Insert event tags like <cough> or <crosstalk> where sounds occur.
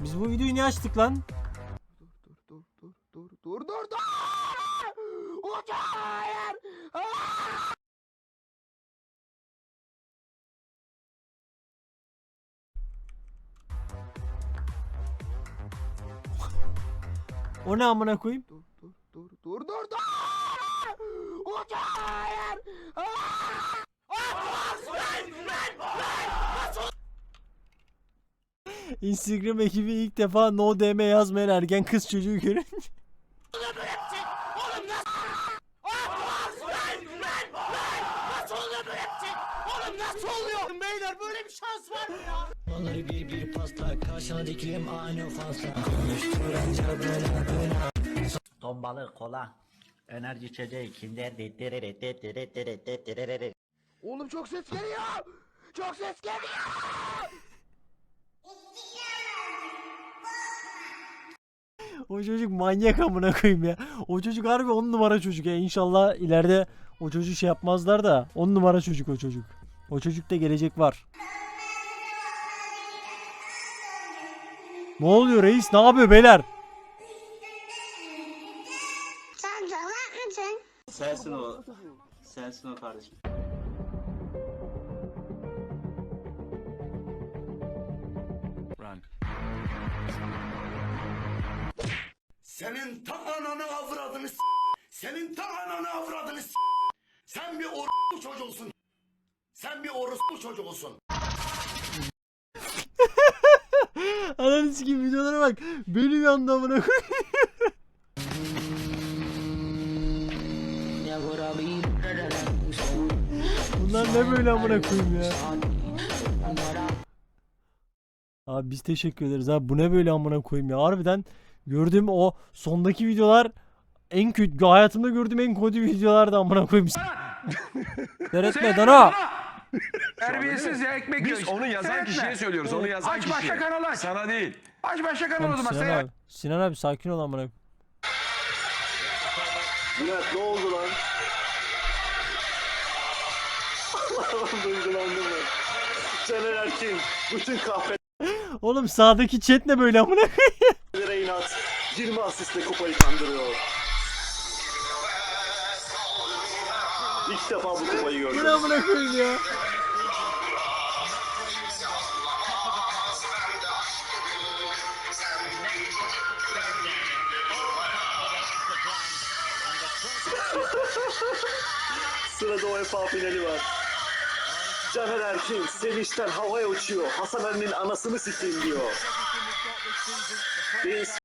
Biz bu videoyu niye açtık lan? Dur dur dur dur dur dur dur. Uçak hayır. O ne amına koyayım? Dur dur dur dur dur dur. Uçak hayır. Instagram ekibi ilk defa no DM yazmayan ergen kız çocuğu görünce. Onları bir bir pasla Karşına dikilim aynı fasla Konuşturanca böyle böyle Ton balığı, kola, enerji içeceği, kinder, Oğlum çok ses geliyor. Çok ses geliyor. <laughs> O çocuk manyak amına koyayım ya. O çocuk harbi on numara çocuk ya. İnşallah ileride o çocuğu şey yapmazlar da on numara çocuk o çocuk. O çocukta gelecek var. Ne oluyor reis? Ne yapıyor beyler? Sen salak mısın? Sensin o. Sensin o kardeşim. Senin ta ananı avradını s- Senin ta ananı avradını s- Sen bir orospu çocuğusun. Sen bir orospu çocuğusun. <laughs> Ananı sikeyim videolara bak. Benim yandı amına. <laughs> Bunlar ne böyle amına koyayım ya. Abi biz teşekkür ederiz abi. Bu ne böyle amına koyayım ya. Harbiden gördüğüm o sondaki videolar en kötü hayatımda gördüğüm en kötü videolardı amına koyayım. Seyretme <laughs> Dana. Terbiyesiz ya ekmek Biz yiyor. onu yazan Seyretme. kişiye söylüyoruz. Onu yazan Aç kişiye. başka kanal aç. Sana değil. Aç başka kanal o zaman. Sinan abi. Sinan abi sakin ol amına koyayım. Murat ne oldu lan? <laughs> Allah'ım duygulandım ben. Caner Erkin bütün kahvelere Oğlum sağdaki chat ne böyle amına koyayım. inat 20 asistle kupayı kandırıyor. İlk defa bu kupayı gördüm. ne amına koyayım ya. Sırada UEFA finali var. Caner Erkin sevinçten havaya uçuyor. Hasan Ali'nin anasını sikeyim diyor. Biz